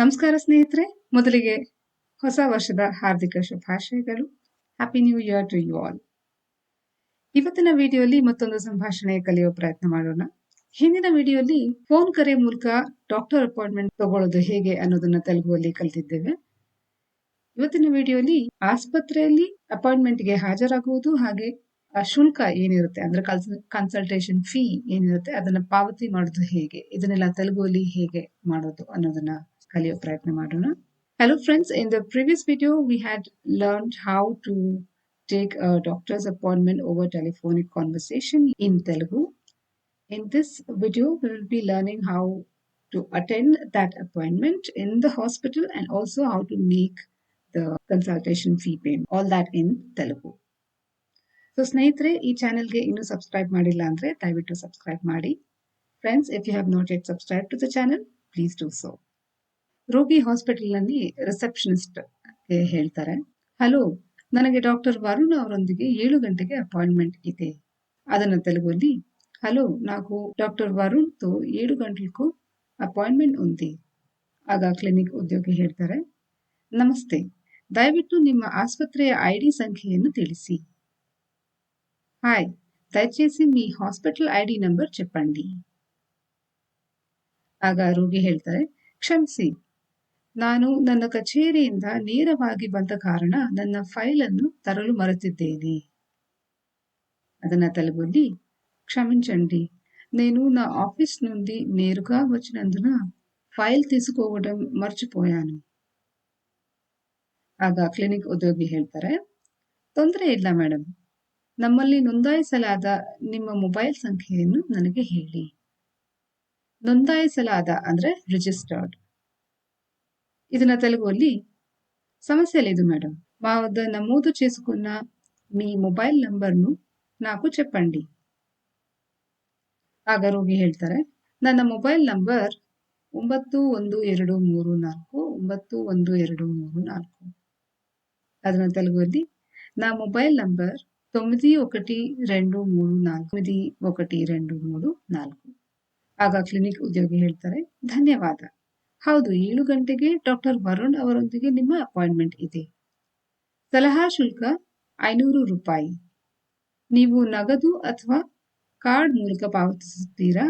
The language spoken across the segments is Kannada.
ನಮಸ್ಕಾರ ಸ್ನೇಹಿತರೆ. ಮೊದಲಿಗೆ ಹೊಸ ವರ್ಷದ ಹಾರ್ದಿಕ ಶುಭಾಶಯಗಳು. Happy new year to you all ಇವತ್ತಿನ ವಿಡಿಯೋಲಿ ಮತ್ತೊಂದು ಸಂಭಾಷಣೆ ಕಲಿಯೋ ಪ್ರಯತ್ನ ಮಾಡೋಣ. ಹಿಂದಿನ ವಿಡಿಯೋಲಿ ಫೋನ್ ಕರೆ ಮೂಲಕ ಡಾಕ್ಟರ್ ಅಪಾಯಿಂಟ್ಮೆಂಟ್ ತಗೊಳ್ಳೋದು ಹೇಗೆ ಅನ್ನೋದನ್ನ ತೆಲುಗುವಲ್ಲಿ ಕಲಿತಿದ್ದೇವೆ. ಇವತ್ತಿನ ವಿಡಿಯೋಲಿ ಆಸ್ಪತ್ರೆಯಲ್ಲಿ ಅಪಾಯಿಂಟ್ಮೆಂಟ್ಗೆ ಹಾಜರಾಗುವುದು ಹಾಗೆ ಶುಲ್ಕ ಏನಿರುತ್ತೆ ಅಂದ್ರೆ ಕನ್ಸಲ್ಟೇಷನ್ ಫೀ ಏನಿರುತ್ತೆ ಅದನ್ನ ಪಾವತಿ ಮಾಡೋದು ಹೇಗೆ, ಇದನ್ನೆಲ್ಲ ತೆಲುಗುವಲ್ಲಿ ಹೇಗೆ ಮಾಡೋದು ಅನ್ನೋದನ್ನ ಕಲಿಯೋ ಪ್ರಯತ್ನ ಮಾಡೋಣ Hello friends, in the previous video we had learned how to take a doctor's appointment over telephonic conversation in Telugu. In this video we will be learning how to attend that appointment in the hospital and also how to make the consultation fee payment. All that in Telugu. So ಸ್ನೇಹಿತರೆ ಈ ಚಾನೆಲ್ಗೆ ಇನ್ನೂ ಸಬ್ಸ್ಕ್ರೈಬ್ ಮಾಡಿಲ್ಲ ಅಂದರೆ ದಯವಿಟ್ಟು ಸಬ್ಸ್ಕ್ರೈಬ್ ಮಾಡಿ friends if you have not yet subscribe to the channel please do so ರೋಗಿ ಹಾಸ್ಪಿಟಲ್ನಲ್ಲಿ ರಿಸೆಪ್ಷನಿಸ್ಟ್ ಹೇಳ್ತಾರೆ ಹಲೋ ನನಗೆ ಡಾಕ್ಟರ್ ವರುಣ್ ಅವರೊಂದಿಗೆ ಏಳು ಗಂಟೆಗೆ ಅಪಾಯಿಂಟ್ಮೆಂಟ್ ಇದೆ ಅದನ್ನು ತೆಲಗೋಳಿ ಹಲೋ ನಾವು ಡಾಕ್ಟರ್ ವರುಣ್ ತೋ ಏಳು ಗಂಟೆಗೂ ಅಪಾಯಿಂಟ್ಮೆಂಟ್ ఉంది ಆಗ ಕ್ಲಿನಿಕ್ ಉದ್ಯೋಗಿ ಹೇಳ್ತಾರೆ ನಮಸ್ತೆ ದಯವಿಟ್ಟು ನಿಮ್ಮ ಆಸ್ಪತ್ರೆಯ ಐ ಡಿ ಸಂಖ್ಯೆಯನ್ನು ತಿಳಿಸಿ ಹಾಯ್ ದಯಚೇಸಿ దయచేసి ಹಾಸ್ಪಿಟಲ್ ಐ ಡಿ ನಂಬರ್ చెప్పండి ಆಗ ರೋಗಿ ಹೇಳ್ತಾರೆ ಕ್ಷಮಿಸಿ ನಾನು ನನ್ನ ಕಚೇರಿಯಿಂದ ನೇರವಾಗಿ ಬಂದ ಕಾರಣ ನನ್ನ ಫೈಲನ್ನು ತರಲು ಮರೆತಿದ್ದೇನೆ. ಅದನ್ನು ತಲುಪಲ್ಲಿ క్షమించండి నేను ಆಫೀಸ್ ఆఫీస్ నుండి నేరుగా ಫೈಲ್ ఫైల్ తీసుకోవడం ಆಗ ಕ್ಲಿನಿಕ್ ಉದ್ಯೋಗಿ ಹೇಳ್ತಾರೆ, ತೊಂದರೆ ಇಲ್ಲ ಮೇಡಮ್ ನಮ್ಮಲ್ಲಿ ನೋಂದಾಯಿಸಲಾದ ನಿಮ್ಮ ಮೊಬೈಲ್ ಸಂಖ್ಯೆಯನ್ನು ನನಗೆ ಹೇಳಿ. ನೋಂದಾಯಿಸಲಾದ ಅಂದರೆ ರಿಜಿಸ್ಟರ್ಡ್. ಇದನ್ನ సమస్య లేదు మేడం మా వద్ద నమోదు చేసుకున్న మీ మొబైల్ నంబర్ను నాకు చెప్పండి ಆಗ ರೋಗಿ ಹೇಳ್ತಾರೆ, ನನ್ನ ಮೊಬೈಲ್ ನಂಬರ್ ಒಂಬತ್ತು ಒಂದು ಎರಡು ಮೂರು ನಾಲ್ಕು, ಒಂಬತ್ತು ಒಂದು ಎರಡು ಮೂರು ನಾಲ್ಕು. ಅದನ್ನ తెలుగుಲ್ಲಿ నా మొబైల్ ನಂಬರ್ తొమ్మిది ఒకటి రెండు మూడు నాలుగు తొమ్మిది ఒకటి రెండు మూడు ನಾಲ್ಕು. ಆಗ ಕ್ಲಿನಿಕ್ ಉದ್ಯೋಗಿ ಹೇಳ್ತಾರೆ, ಧನ್ಯವಾದ. ಹೌದು, ಏಳು ಗಂಟೆಗೆ ಡಾಕ್ಟರ್ ವರುಣ್ ಅವರೊಂದಿಗೆ ನಿಮ್ಮ ಅಪಾಯಿಂಟ್ಮೆಂಟ್ ಇದೆ. ಸಲಹಾ ಶುಲ್ಕ ಐನೂರು ರೂಪಾಯಿ. ನೀವು ನಗದು ಅಥವಾ ಕಾರ್ಡ್ ಮೂಲಕ ಪಾವತಿಸುತ್ತೀರಾ?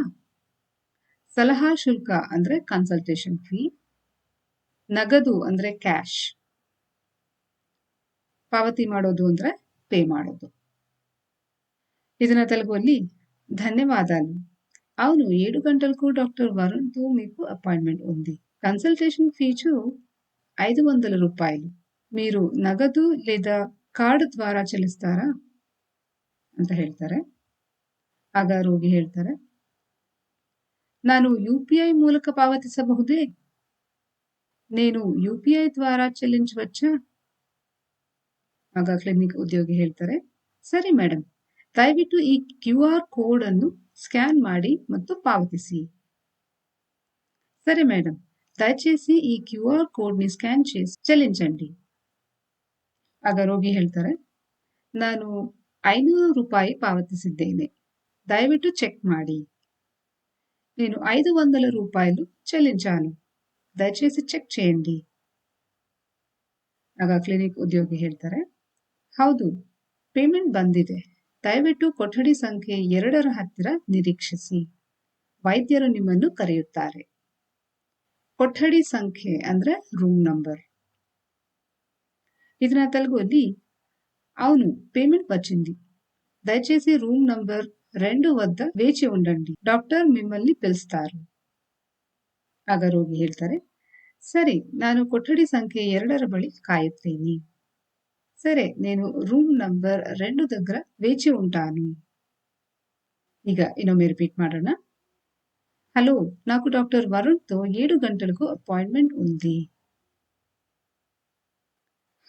ಸಲಹಾ ಶುಲ್ಕ ಅಂದರೆ ಕನ್ಸಲ್ಟೇಷನ್ ಫೀ ನಗದು ಅಂದರೆ ಕ್ಯಾಶ್ ಪಾವತಿ ಮಾಡೋದು ಅಂದರೆ ಪೇ ಮಾಡೋದು. ಇದನ್ನ ತಲುಪಲ್ಲಿ ಧನ್ಯವಾದಗಳು అవును ఏడు గంటలకు డాక్టర్ వరుణ్తో మీకు అపాయింట్మెంట్ ఉంది కన్సల్టేషన్ ఫీజు ఐదు వందల రూపాయలు మీరు నగదు లేదా ಕಾರ್ಡ್ ద్వారా చెల్లిస్తారా ಅಂತ ಹೇಳ್ತಾರೆ ಆಗ ರೋಗಿ ಹೇಳ್ತಾರೆ ನಾನು ಯು ಪಿ ಐ ಮೂಲಕ ಪಾವತಿಸಬಹುದೇ నేను ಯುಪಿಐ ద్వారా చెల్లించవచ్చా ಆಗ ಕ್ಲಿನಿಕ್ ಉದ್ಯೋಗಿ ಹೇಳ್ತಾರೆ ಸರಿ ಮೇಡಮ್ ದಯವಿಟ್ಟು ಈ ಕ್ಯೂ ಆರ್ ಅನ್ನು ಸ್ಕ್ಯಾನ್ ಮಾಡಿ ಮತ್ತು ಪಾವತಿಸಿ. ಸರಿ ಮೇಡಮ್ ದಯಚೇಸಿ ಈ Q R code QR scan chase ಚಲೆಂಜ್ ಅಂಡಿ. ಆಗ ರೋಗಿ ಹೇಳ್ತಾರೆ, ನಾನು ಐನೂರು ರೂಪಾಯಿ ಪಾವತಿಸಿದ್ದೇನೆ, ದಯವಿಟ್ಟು ಚೆಕ್ ಮಾಡಿ. నేను ఐదు వందల రూపాయలు చెల్లించాను ದಯಚೇಸಿ ಚೆಕ್ చేయండి ಆಗ ಕ್ಲಿನಿಕ್ ಉದ್ಯೋಗಿ ಹೇಳ್ತಾರೆ, ಹೌದು, ಪೇಮೆಂಟ್ ಬಂದಿದೆ. ದಯವಿಟ್ಟು ಕೊಠಡಿ ಸಂಖ್ಯೆ ಎರಡರ ಹತ್ತಿರ ನಿರೀಕ್ಷಿಸಿ. ವೈದ್ಯರು ನಿಮ್ಮನ್ನು ಕರೆಯುತ್ತಾರೆ. ಕೊಠಡಿ ಸಂಖ್ಯೆ ಅಂದ್ರೆ ರೂಮ್ ನಂಬರ್ ಇದನ್ನ ತಲುಗುವಲ್ಲಿ ಅವನು ಪೇಮೆಂಟ್ ಬಚ್ಚಿಂದಿ ದಯಚೇಸಿ ರೂಮ್ ನಂಬರ್ ರೆಂಡು ವದ್ದ వేచి ఉండండి. ಡಾಕ್ಟರ್ ಮಿಮ್ಮಲ್ಲಿ పిలుస్తారు. ಆಗ ರೋಗಿ ಹೇಳ್ತಾರೆ, ಸರಿ, ನಾನು ಕೊಠಡಿ ಸಂಖ್ಯೆ ಎರಡರ ಬಳಿ ಕಾಯುತ್ತೇನೆ. సరే నేను రూమ్ నంబర్ రెండు దగ్గర వేచి ఉంటాను ಈಗ ಇನ್ನೊಮ್ಮೆ ರಿಪೀಟ್ ಮಾಡೋಣ హలో నాకు డాక్టర్ వరుణ్తో ఏడు గంటలకు అపాయింట్మెంట్ ఉంది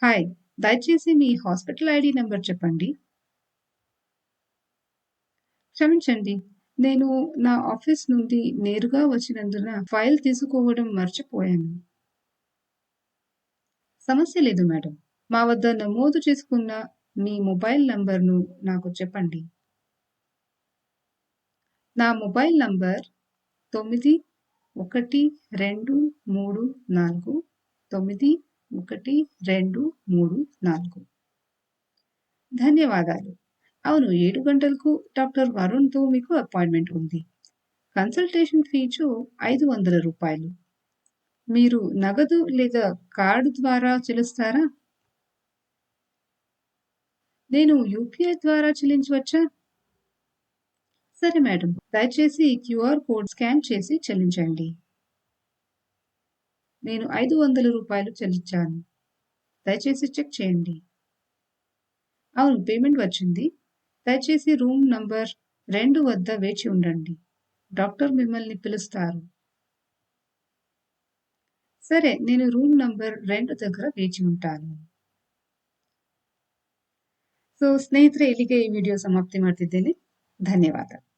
హాయ్ దయచేసి మీ హాస్పిటల్ ఐడి నెంబర్ చెప్పండి క్షమించండి నేను నా ఆఫీస్ నుండి నేరుగా వచ్చినందున ఫైల్ తీసుకోవడం మర్చిపోయాను సమస్య లేదు మేడం మా వద్ద నమోదు చేసుకున్న మీ మొబైల్ నంబర్ను నాకు చెప్పండి. నా మొబైల్ నంబర్ తొమ్మిది ఒకటి రెండు మూడు నాలుగు తొమ్మిది ఒకటి రెండు మూడు నాలుగు. ధన్యవాదాలు. అవును ఏడు గంటలకు డాక్టర్ వరుణ్తో మీకు అపాయింట్మెంట్ ఉంది. కన్సల్టేషన్ ఫీజు ఐదు వందల రూపాయలు. మీరు నగదు లేదా కార్డు ద్వారా చెల్లిస్తారా? నేను యూపీఐ ద్వారా చెల్లించవచ్చా? సరే మేడం. దయచేసి క్యూఆర్ కోడ్ స్కాన్ చేసి చెల్లించండి. నేను ఐదు వందల రూపాయలు చెల్లించాను. దయచేసి చెక్ చేయండి. అవును పేమెంట్ వచ్చింది. దయచేసి రూమ్ నంబర్ రెండు వద్ద వేచి ఉండండి. డాక్టర్ మిమ్మల్ని పిలుస్తారు. సరే నేను రూమ్ నంబర్ రెండు దగ్గర వేచి ఉంటాను. ಸೊ ಸ್ನೇಹಿತರೆ ಇಲ್ಲಿಗೆ ಈ ವಿಡಿಯೋ ಸಮಾಪ್ತಿ ಮಾಡ್ತಿದ್ದೇನೆ. ಧನ್ಯವಾದ.